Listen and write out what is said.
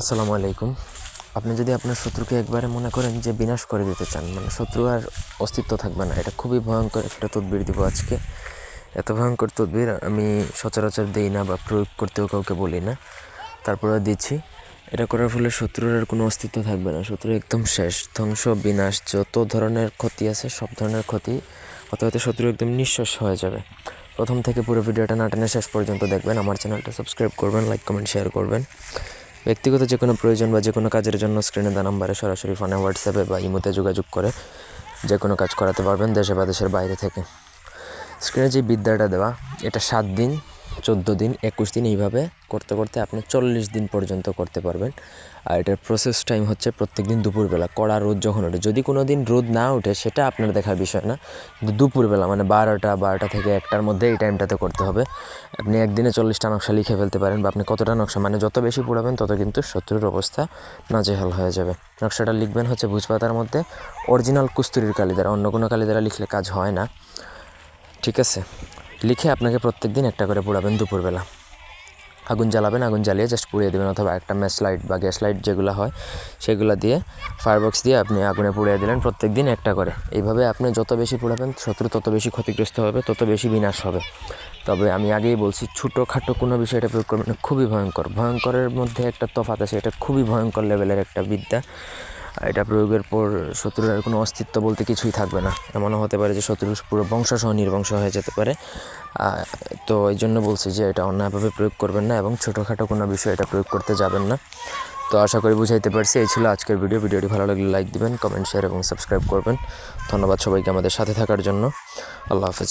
আসসালামু আলাইকুম। আপনি যদি আপনার শত্রুকে একবারে মনে করেন যে বিনাশ করে দিতে চান মানে শত্রু আর অস্তিত্ব থাকবে না, এটা খুবই ভয়ঙ্কর একটা তদবির দিব আজকে। এত ভয়ঙ্কর তদবির আমি সচরাচর দিই না বা প্রয়োগ করতেও কাউকে বলি না। তারপরে দিচ্ছি। এটা করার ফলে শত্রুর আর কোনো অস্তিত্ব থাকবে না। শত্রু একদম শেষ। ধ্বংস, বিনাশ, যত ধরনের ক্ষতি আছে, সব ধরনের ক্ষতি হতে হতে শত্রু একদম নিঃশ্বাস হয়ে যাবে। প্রথম থেকে পুরো ভিডিওটা না টেনে শেষ পর্যন্ত দেখবেন। আমার চ্যানেলটা সাবস্ক্রাইব করবেন, লাইক, কমেন্ট, শেয়ার করবেন। ব্যক্তিগত যে কোনো প্রয়োজন বা যে কোনো কাজের জন্য স্ক্রিনে দা নাম্বারে সরাসরি ফোনে হোয়াটসঅ্যাপে বা ইমোতে যোগাযোগ করে যে কোনো কাজ করাতে পারবেন দেশে বা দেশের বাইরে থেকে। স্ক্রিনে যে বিদ্যাটা দেওয়া, এটা সাত দিন চোদ্দ দিন, একুশ দিন এইভাবে করতে করতে আপনি চল্লিশ দিন পর্যন্ত করতে পারবেন। আর এটার প্রসেস টাইম হচ্ছে প্রত্যেক দিন দুপুরবেলা, কড়া রোদ যখন ওঠে। যদি কোনো দিন রোদ না ওঠে, সেটা আপনার দেখার বিষয় না। কিন্তু দুপুরবেলা মানে বারোটা বারোটা থেকে একটার মধ্যে এই টাইমটাতে করতে হবে। আপনি একদিনে চল্লিশটা নকশা লিখে ফেলতে পারেন বা আপনি কতটা নকশা মানে যত বেশি পড়াবেন, তত কিন্তু শত্রুর অবস্থা নাজেহাল হয়ে যাবে। নকশাটা লিখবেন হচ্ছে ভুজপাতার মধ্যে অরিজিনাল কুস্তুরির কালি দ্বারা অন্য কোনো কালি দ্বারা লিখলে কাজ হয় না। ঠিক আছে? লিখে আপনাকে প্রত্যেক দিন একটা করে পোড়াবেন দুপুরবেলা। আগুন জ্বালাবেন, আগুন জ্বালিয়ে জাস্ট পুড়িয়ে দেবেন অথবা একটা ম্যাচ লাইট বা গ্যাস লাইট যেগুলো হয়, সেগুলো দিয়ে ফায়ারবক্স দিয়ে আপনি আগুনে পুড়িয়ে দিলেন প্রত্যেক দিন একটা করে। এইভাবে আপনি যত বেশি পোড়াবেন শত্রু তত বেশি ক্ষতিগ্রস্ত হবে, তত বেশি বিনাশ হবে। তবে আমি আগেই বলছি, ছোটোখাটো কোনো বিষয়টা প্রয়োগ করবেন খুবই ভয়ঙ্কর। ভয়ঙ্করের মধ্যে একটা তফাৎ আছে, এটা খুবই ভয়ঙ্কর লেভেলের একটা বিদ্যা। এটা প্রয়োগের পর শত্রুর আর কোনো অস্তিত্ব বলতে কিছুই থাকবে না। এমনও হতে পারে যে শত্রুর পুরো বংশসহ নির্বংশ হয়ে যেতে পারে। তো এই জন্য বলছি যে এটা অন্যায়ভাবে প্রয়োগ করবেন না এবং ছোটোখাটো কোনো বিষয় এটা প্রয়োগ করতে যাবেন না। তো আশা করি বুঝাইতে পারছি, এই ছিল আজকের ভিডিও। ভিডিওটি ভালো লাগলে লাইক দিবেন, কমেন্ট, শেয়ার এবং সাবস্ক্রাইব করবেন। ধন্যবাদ সবাইকে আমাদের সাথে থাকার জন্য। আল্লাহ হাফেজ।